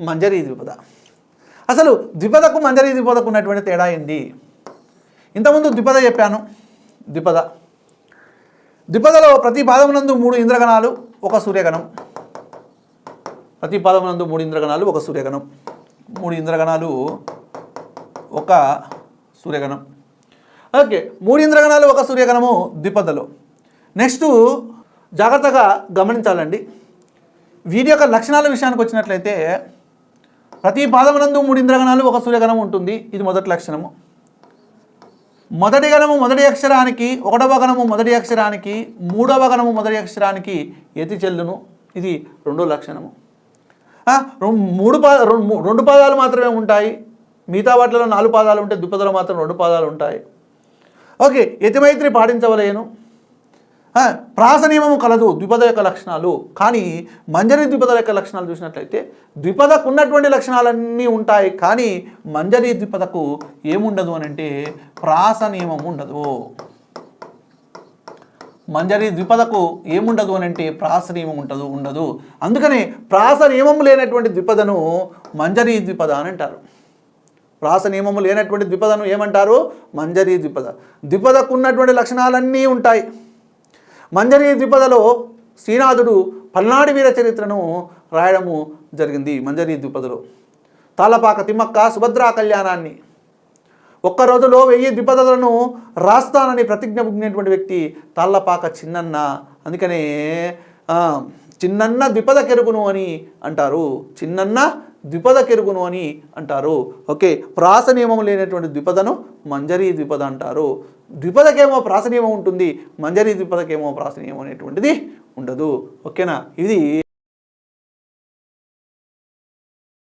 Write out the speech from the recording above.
మంజరీ ద్విపద. అసలు ద్విపదకు మంజరీ ద్విపదకు ఉన్నటువంటి తేడా ఏంటి? ఇంతకుముందు ద్విపద చెప్పాను. ద్విపద. ద్విపదలో ప్రతి పాదమునందు మూడు ఇంద్రగణాలు ఒక సూర్యగణం. ప్రతి పాదమునందు మూడు ఇంద్రగణాలు ఒక సూర్యగణం. మూడు ఇంద్రగణాలు ఒక సూర్యగణం. ఓకే మూడు ఇంద్రగణాలు ఒక సూర్యగణము ద్విపదలో. నెక్స్ట్ జాగ్రత్తగా గమనించాలండి. వీరి యొక్క లక్షణాల విషయానికి వచ్చినట్లయితే ప్రతి పాదమునందు మూడు ఇంద్రగణాలు ఒక సూర్యగణం ఉంటుంది. ఇది మొదటి లక్షణము. మొదటి గణము మొదటి అక్షరానికి ఒకటవ గణము మొదటి అక్షరానికి మూడవ గణము మొదటి అక్షరానికి ఎతి చెల్లును. ఇది రెండో లక్షణము. మూడు పాద రెండు పాదాలు మాత్రమే ఉంటాయి. మిగతా వాటిలో నాలుగు పాదాలు ఉంటే దుప్పదలో మాత్రం రెండు పాదాలు ఉంటాయి. ఓకే యతిమైత్రి పాటించవలేను. ప్రాస నియమము కలదు ద్విపద యొక్క లక్షణాలు. కానీ మంజరి ద్విపద యొక్క లక్షణాలు చూసినట్లయితే ద్విపదకు ఉన్నటువంటి లక్షణాలన్నీ ఉంటాయి కానీ మంజరి ద్విపదకు ఏముండదు అని అంటే ప్రాస నియమం ఉండదు. మంజరి ద్విపదకు ఏముండదు అని అంటే ప్రాస నియమం ఉండదు. ఉండదు అందుకనే ప్రాస నియమం లేనటువంటి ద్విపదను మంజరి ద్విపద అని అంటారు. ప్రాస నియమము లేనటువంటి ద్విపదను ఏమంటారు? మంజరి ద్విపద. ద్విపదకు ఉన్నటువంటి లక్షణాలన్నీ ఉంటాయి. మంజరి ద్విపదలో శ్రీనాథుడు పల్నాడు వీర చరిత్రను రాయడము జరిగింది మంజరి ద్విపదలో. తాళపాక తిమ్మక్క సుభద్రా కళ్యాణాన్ని. ఒక్క రోజులో వెయ్యి ద్విపదలను రాస్తానని ప్రతిజ్ఞ పుట్టినటువంటి వ్యక్తి తాళ్ళపాక చిన్నన్న. అందుకనే చిన్నన్న ద్విపద కెరుగును అని అంటారు. చిన్నన్న ద్విపద కెరుగును అని అంటారు. ఓకే ప్రాస నియమం లేనటువంటి ద్విపదను మంజరీ ద్విపద అంటారు. ద్విపదకేమో ప్రాస నియమం ఉంటుంది మంజరీ ద్విపదకేమో ప్రాస నియమం అనేటువంటిది ఉండదు. ఓకేనా? ఇది